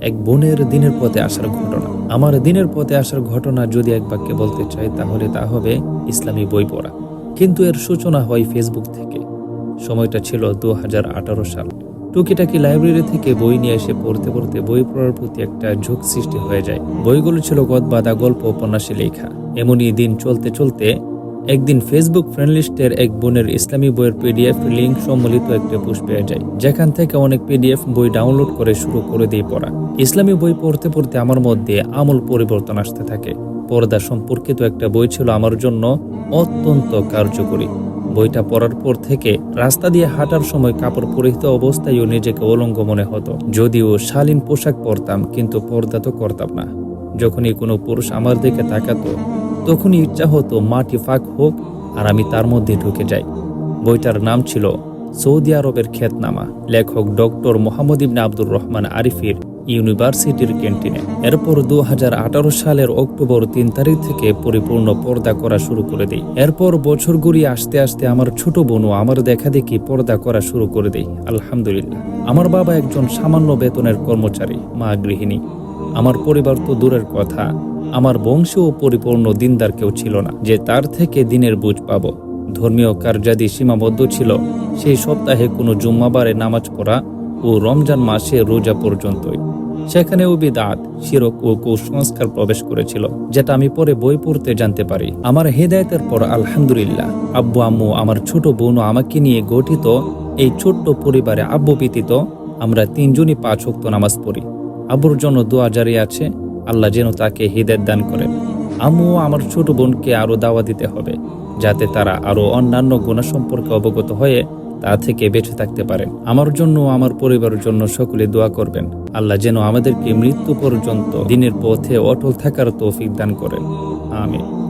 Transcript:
এক বোনের দিনের পথে আসার ঘটনা। আমার দিনের পথে আসার ঘটনা যদি এক বাক্যে বলতে চাই, তাহলে তা হবে ইসলামী বই পড়া। কিন্তু এর সূচনা হয় ফেসবুক থেকে। সময়টা ছিল দু হাজার আঠারো সাল। টুকিটাকি লাইব্রেরি থেকে বই নিয়ে এসে পড়তে পড়তে বই পড়ার প্রতি একটা ঝোঁক সৃষ্টি হয়ে যায়। বইগুলো ছিল গদবাদা গল্প, উপন্যাসে লেখা। এমনই দিন চলতে চলতে একদিন ফেসবুক ফ্রেন্ড লিস্টের এক বোনের ইসলামী বইয়ের পিডিএফ লিঙ্ক সম্বলিত একটি পোস্ট পেয়ে যায়, যেখান থেকে অনেক পিডিএফ বই ডাউনলোড করে শুরু করে দিয়ে পড়া। ইসলামী বই পড়তে পড়তে আমার মধ্যে আমূল পরিবর্তন আসতে থাকে। পর্দা সম্পর্কিত একটা বই ছিল আমার জন্য অত্যন্ত কার্যকরী। বইটা পড়ার পর থেকে রাস্তা দিয়ে হাঁটার সময় কাপড় পরিহিত অবস্থায়ও নিজেকে অলঙ্গ মনে হতো। যদিও শালীন পোশাক পরতাম, কিন্তু পর্দা তো করতাম না। যখনই কোনো পুরুষ আমার দিকে তাকাতো তখনই ইচ্ছা হতো মাটি ফাঁক হোক আর আমি তার মধ্যে ঢুকে যাই। বইটার নাম ছিল সৌদি আরবের খ্যাতনামা। লেখক doctor Muhammad Ibn Abdur Rahman আরিফির ইউনিভার্সিটির ক্যান্টিনে। এরপর দু হাজার আঠারো সালের অক্টোবর তিন তারিখ থেকে পরিপূর্ণ পর্দা করা শুরু করে দেই। এরপর বছর গড়িয়ে আসতে আসতে আমার ছোট বোনও আমার দেখা দেখি পর্দা করা শুরু করে দেই, আলহামদুলিল্লাহ। আমার বাবা একজন সামান্য বেতনের কর্মচারী, মা গৃহিণী। আমার পরিবার তো দূরের কথা। আমার বংশ ও পরিপূর্ণ দিনদার কেউ ছিল না, যে তার থেকে দিনের বুঝ পাব। ধর্মীয় কার্যাদি সীমাবদ্ধ ছিল। সেই সপ্তাহে কোনো জুম্মাবারে নামাজ পড়া ও রমজান মাসে রোজা পর্যন্তই। সেখানে সেখানেও বিদাত, শিরক ও কুসংস্কার প্রবেশ করেছিল, যেটা আমি পরে বই পড়তে জানতে পারি। আমার হেদায়তের পর আলহামদুলিল্লাহ, আব্বু আম্মু আমার ছোট বোনও আমাকে নিয়ে গঠিত এই ছোট্ট পরিবারে আব্বু ব্যতীত আমরা তিনজনই পাঁচ ওয়াক্ত নামাজ পড়ি। আব্বুর জন্য দোয়া জারি আছে আল্লাহ যেন তাকে হৃদয় দান করেন। আমুও আমার ছোট বোনকে আরও দাওয়া দিতে হবে, যাতে তারা আরও অন্যান্য গুণা সম্পর্কে অবগত হয়ে তা থেকে বেঁচে থাকতে পারেন আমার জন্য আমার পরিবারের জন্য সকলে দোয়া করবেন। আল্লাহ যেন আমাদেরকে মৃত্যু পর্যন্ত দিনের পথে অটল থাকার তৌফিক দান করেন। আমিন।